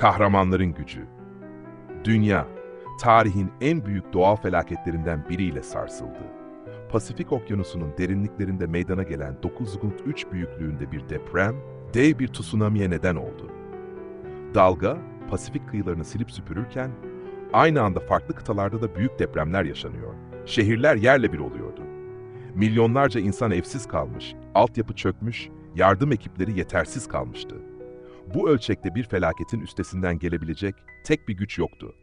Kahramanların gücü. Dünya, tarihin en büyük doğal felaketlerinden biriyle sarsıldı. Pasifik Okyanusu'nun derinliklerinde meydana gelen 9.3 büyüklüğünde bir deprem, dev bir tsunami'ye neden oldu. Dalga, Pasifik kıyılarını silip süpürürken, aynı anda farklı kıtalarda da büyük depremler yaşanıyor. Şehirler yerle bir oluyordu. Milyonlarca insan evsiz kalmış, altyapı çökmüş, yardım ekipleri yetersiz kalmıştı. Bu ölçekte bir felaketin üstesinden gelebilecek tek bir güç yoktu.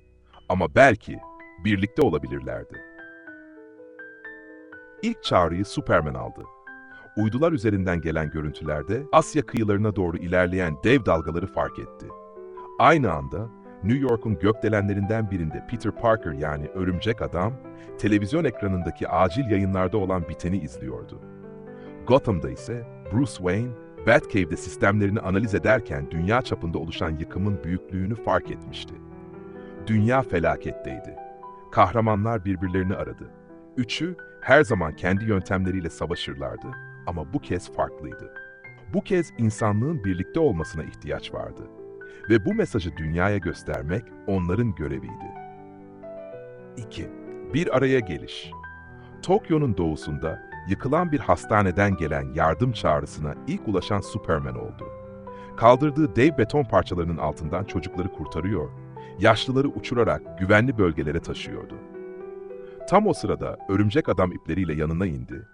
Ama belki birlikte olabilirlerdi. İlk çağrıyı Superman aldı. Uydular üzerinden gelen görüntülerde Asya kıyılarına doğru ilerleyen dev dalgaları fark etti. Aynı anda New York'un gökdelenlerinden birinde Peter Parker yani Örümcek Adam, televizyon ekranındaki acil yayınlarda olan biteni izliyordu. Gotham'da ise Bruce Wayne, Batcave'de sistemlerini analiz ederken dünya çapında oluşan yıkımın büyüklüğünü fark etmişti. Dünya felaketteydi. Kahramanlar birbirlerini aradı. Üçü her zaman kendi yöntemleriyle savaşırlardı ama bu kez farklıydı. Bu kez insanlığın birlikte olmasına ihtiyaç vardı ve bu mesajı dünyaya göstermek onların göreviydi. 2. Bir araya geliş. Tokyo'nun doğusunda yıkılan bir hastaneden gelen yardım çağrısına ilk ulaşan Superman oldu. Kaldırdığı dev beton parçalarının altından çocukları kurtarıyor, yaşlıları uçurarak güvenli bölgelere taşıyordu. Tam o sırada örümcek adam ipleriyle yanına indi.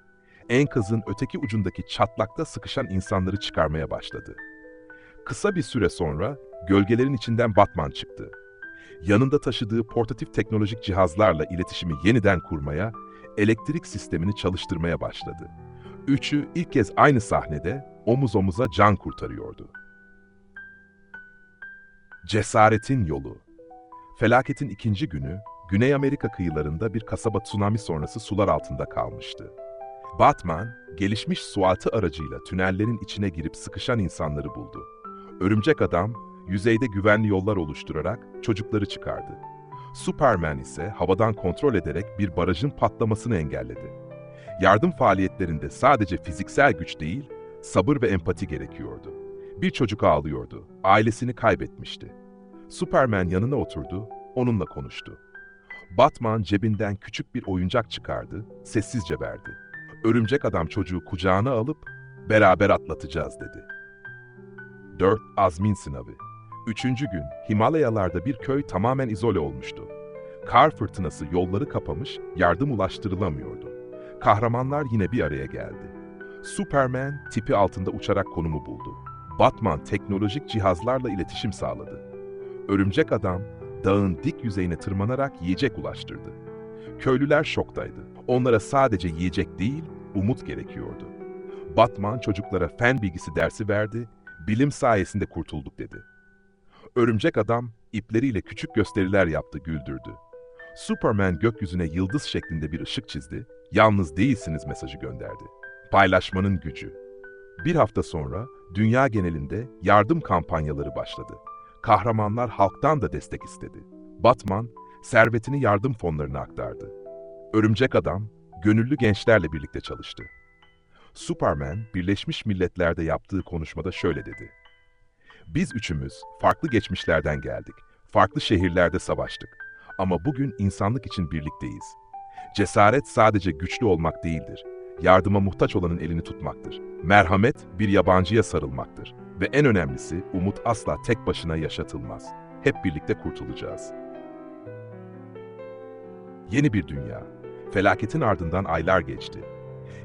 Enkazın öteki ucundaki çatlakta sıkışan insanları çıkarmaya başladı. Kısa bir süre sonra gölgelerin içinden Batman çıktı. Yanında taşıdığı portatif teknolojik cihazlarla iletişimi yeniden kurmaya, elektrik sistemini çalıştırmaya başladı. Üçü ilk kez aynı sahnede omuz omuza can kurtarıyordu. Cesaretin yolu. Felaketin ikinci günü Güney Amerika kıyılarında bir kasaba tsunami sonrası sular altında kalmıştı. Batman, gelişmiş sualtı aracıyla tünellerin içine girip sıkışan insanları buldu. Örümcek Adam, yüzeyde güvenli yollar oluşturarak çocukları çıkardı. Superman ise havadan kontrol ederek bir barajın patlamasını engelledi. Yardım faaliyetlerinde sadece fiziksel güç değil, sabır ve empati gerekiyordu. Bir çocuk ağlıyordu, ailesini kaybetmişti. Superman yanına oturdu, onunla konuştu. Batman cebinden küçük bir oyuncak çıkardı, sessizce verdi. Örümcek adam çocuğu kucağına alıp beraber atlatacağız dedi. 4. Azmin sınavı. Üçüncü gün Himalayalarda bir köy tamamen izole olmuştu. Kar fırtınası yolları kapamış, yardım ulaştırılamıyordu. Kahramanlar yine bir araya geldi. Superman tipi altında uçarak konumu buldu. Batman teknolojik cihazlarla iletişim sağladı. Örümcek Adam dağın dik yüzeyine tırmanarak yiyecek ulaştırdı. Köylüler şoktaydı. Onlara sadece yiyecek değil, umut gerekiyordu. Batman çocuklara fen bilgisi dersi verdi, bilim sayesinde kurtulduk dedi. Örümcek adam ipleriyle küçük gösteriler yaptı, güldürdü. Superman gökyüzüne yıldız şeklinde bir ışık çizdi, yalnız değilsiniz mesajı gönderdi. Paylaşmanın gücü. Bir hafta sonra dünya genelinde yardım kampanyaları başladı. Kahramanlar halktan da destek istedi. Batman, servetini yardım fonlarına aktardı. Örümcek Adam, gönüllü gençlerle birlikte çalıştı. Superman, Birleşmiş Milletler'de yaptığı konuşmada şöyle dedi. Biz üçümüz farklı geçmişlerden geldik, farklı şehirlerde savaştık. Ama bugün insanlık için birlikteyiz. Cesaret sadece güçlü olmak değildir. Yardıma muhtaç olanın elini tutmaktır. Merhamet bir yabancıya sarılmaktır. Ve en önemlisi umut asla tek başına yaşatılmaz. Hep birlikte kurtulacağız. Yeni bir dünya. Felaketin ardından aylar geçti.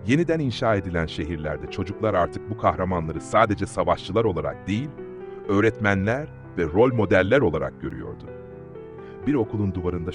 Yeniden inşa edilen şehirlerde çocuklar artık bu kahramanları sadece savaşçılar olarak değil, öğretmenler ve rol modeller olarak görüyordu. Bir okulun duvarında